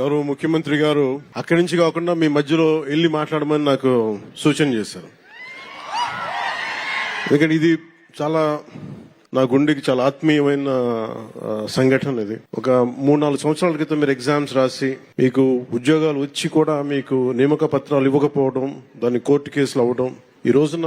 గౌరవ ముఖ్యమంత్రి గారు అక్కడి నుంచి కాకుండా మీ మధ్యలో వెళ్ళి మాట్లాడమని నాకు సూచన చేశారు. ఎందుకంటే ఇది చాలా నా గుండెకి చాలా ఆత్మీయమైన సంఘటన ఇది. ఒక మూడు నాలుగు సంవత్సరాల క్రితం మీరు ఎగ్జామ్స్ రాసి మీకు ఉద్యోగాలు వచ్చి కూడా మీకు నియామక పత్రాలు ఇవ్వకపోవడం దాన్ని కోర్టు కేసులు అవ్వడం ఈ రోజున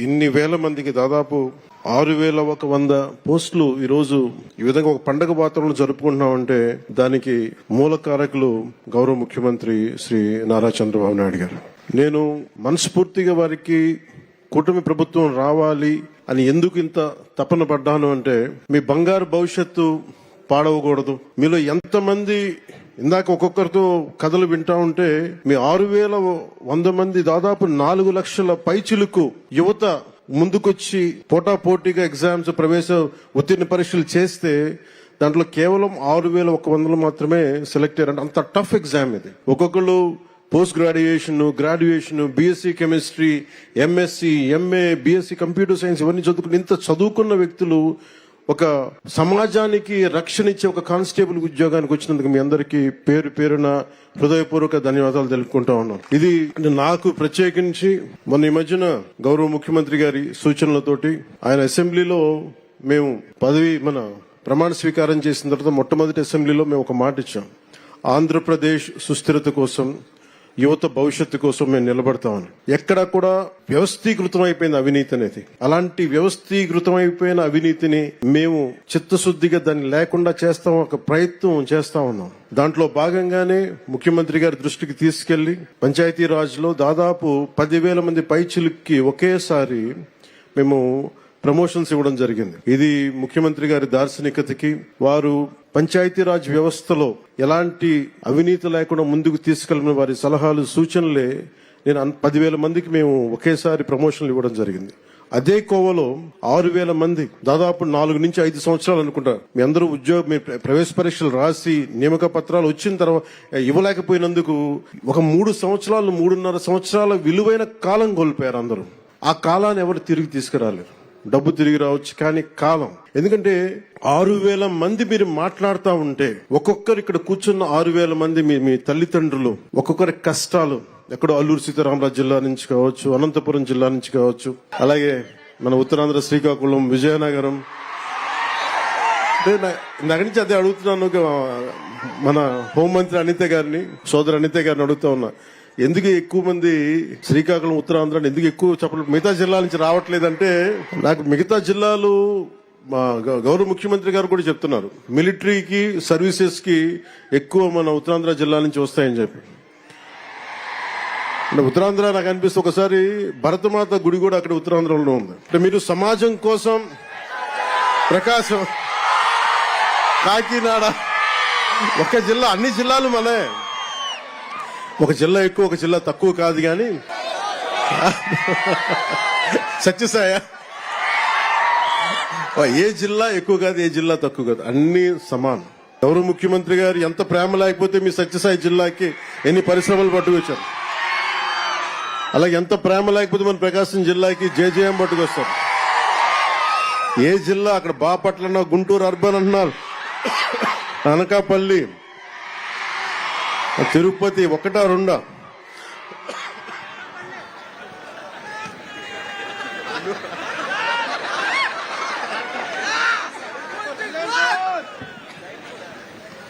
ఇన్ని వేల మందికి దాదాపు ఆరు వేల ఒక వంద పోస్టులు ఈరోజు ఈ విధంగా ఒక పండగ వాతావరణం జరుపుకుంటున్నామంటే దానికి మూల కారకులు గౌరవ ముఖ్యమంత్రి శ్రీ నారా చంద్రబాబు నాయుడు గారు. నేను మనస్ఫూర్తిగా వారికి కూటమి ప్రభుత్వం రావాలి అని ఎందుకు ఇంత తపన పడ్డాను అంటే మీ బంగారు భవిష్యత్తు పాడవకూడదు. మీలో ఎంతమంది ఇందాక ఒక్కొక్కరితో కథలు వింటా ఉంటే మీ ఆరు వేల వంద మంది దాదాపు నాలుగు లక్షల పైచిలుకు యువత ముందుకొచ్చి పోటా పోటీగా ఎగ్జామ్స్ ప్రవేశ ఉత్తీర్ణ పరీక్షలు చేస్తే దాంట్లో కేవలం ఆరు వేల ఒక వందలు మాత్రమే సెలెక్ట్ అయ్యారు అంటే అంత టఫ్ ఎగ్జామ్ ఇది. ఒక్కొక్కరు post graduation graduation BSc chemistry MSc MA BSc computer science ఇవన్నీ చదువుకుని ఇంత చదువుకున్న వ్యక్తులు ఒక సమాజానికి రక్షణ ఇచ్చే ఒక కానిస్టేబుల్ ఉద్యోగానికి వచ్చినందుకు మీ అందరికీ పేరు పేరున హృదయపూర్వక ధన్యవాదాలు తెలుపుకుంటా ఉన్నాం. ఇది నాకు ప్రత్యేకించి మొన్న ఈ మధ్యన గౌరవ ముఖ్యమంత్రి గారి సూచనలతోటి ఆయన అసెంబ్లీలో మేము పదవి మన ప్రమాణ స్వీకారం చేసిన తర్వాత మొట్టమొదటి అసెంబ్లీలో మేము ఒక మాట ఇచ్చాం. ఆంధ్రప్రదేశ్ సుస్థిరత కోసం యువత భవిష్యత్తు కోసం మేము నిలబడతామని ఎక్కడ కూడా వ్యవస్థీకృతం అయిపోయిన అవినీతి అనేది. అలాంటి వ్యవస్థీకృతం అయిపోయిన అవినీతిని మేము చిత్తశుద్ధిగా దాన్ని లేకుండా చేస్తాం ఒక ప్రయత్నం చేస్తా ఉన్నాం. దాంట్లో భాగంగానే ముఖ్యమంత్రి గారి దృష్టికి తీసుకెళ్ళి పంచాయతీరాజ్లో దాదాపు పదివేల మంది పైచిలుక్కి ఒకేసారి మేము ప్రమోషన్స్ ఇవ్వడం జరిగింది. ఇది ముఖ్యమంత్రి గారి దార్శనికతకి వారు పంచాయతీరాజ్ వ్యవస్థలో ఎలాంటి అవినీతి లేకుండా ముందుకు తీసుకెళ్ళిన వారి సలహాలు సూచనలే నేను అన్- పదివేల మందికి మేము ఒకేసారి ప్రమోషన్లు ఇవ్వడం జరిగింది. అదే కోవలో ఆరు వేల మంది దాదాపు నాలుగు నుంచి ఐదు సంవత్సరాలు అనుకుంటా మీ అందరూ ఉద్యోగ మీ ప్రవేశ పరీక్షలు రాసి నియామక పత్రాలు వచ్చిన తర్వాత ఇవ్వలేకపోయినందుకు ఒక మూడు సంవత్సరాలు మూడున్నర సంవత్సరాల విలువైన కాలం కోల్పోయారు అందరూ. ఆ కాలాన్ని ఎవరు తిరిగి తీసుకురాలేరు. డబ్బు తిరిగి రావచ్చు కానీ కాలం. ఎందుకంటే ఆరు వేల మంది మీరు మాట్లాడుతూ ఉంటే ఒక్కొక్కరు ఇక్కడ కూర్చున్న ఆరు వేల మంది మీ మీ తల్లిదండ్రులు ఒక్కొక్కరి కష్టాలు ఎక్కడో అల్లూరు సీతారామరాజు జిల్లా నుంచి కావచ్చు అనంతపురం జిల్లా నుంచి కావచ్చు అలాగే మన ఉత్తరాంధ్ర శ్రీకాకుళం విజయనగరం. అంటే నుంచి అదే అడుగుతున్నాను ఒక మన హోంమంత్రి అనిత గారిని సోదరు అనిత గారిని అడుగుతా ఉన్నా. ఎందుకు ఎక్కువ మంది శ్రీకాకుళం ఉత్తరాంధ్ర ఎందుకు ఎక్కువ చెప్పలేదు మిగతా జిల్లాల నుంచి రావట్లేదంటే నాకు మిగతా జిల్లాలు మా గౌరవ ముఖ్యమంత్రి గారు కూడా చెప్తున్నారు. మిలిటరీకి సర్వీసెస్కి ఎక్కువ మన ఉత్తరాంధ్ర జిల్లా నుంచి వస్తాయని చెప్పి. అంటే ఉత్తరాంధ్ర నాకు అనిపిస్తే ఒకసారి భరతమాత గుడి కూడా అక్కడ ఉత్తరాంధ్రలో ఉంది. అంటే మీరు సమాజం కోసం ప్రకాశం కాకినాడ ఒక జిల్లా అన్ని జిల్లాలు మనే ఒక జిల్లా ఎక్కువ ఒక జిల్లా తక్కువ కాదు కానీ సత్యసాయ. ఏ జిల్లా ఎక్కువ కాదు ఏ జిల్లా తక్కువ కాదు. అన్ని సమానం. ఎవరు ముఖ్యమంత్రి గారు ఎంత ప్రేమ లేకపోతే మీ సత్యసాయి జిల్లాకి ఎన్ని పరిశ్రమలు పట్టుకొచ్చారు? అలాగే ఎంత ప్రేమ లేకపోతే మన ప్రకాశం జిల్లాకి జేజేఎం పట్టుకొస్తారు? ఏ జిల్లా అక్కడ బాపట్ల గుంటూరు అర్బన్ అంటున్నారు? అనకాపల్లి. తిరుపతి ఒకటా రెండా?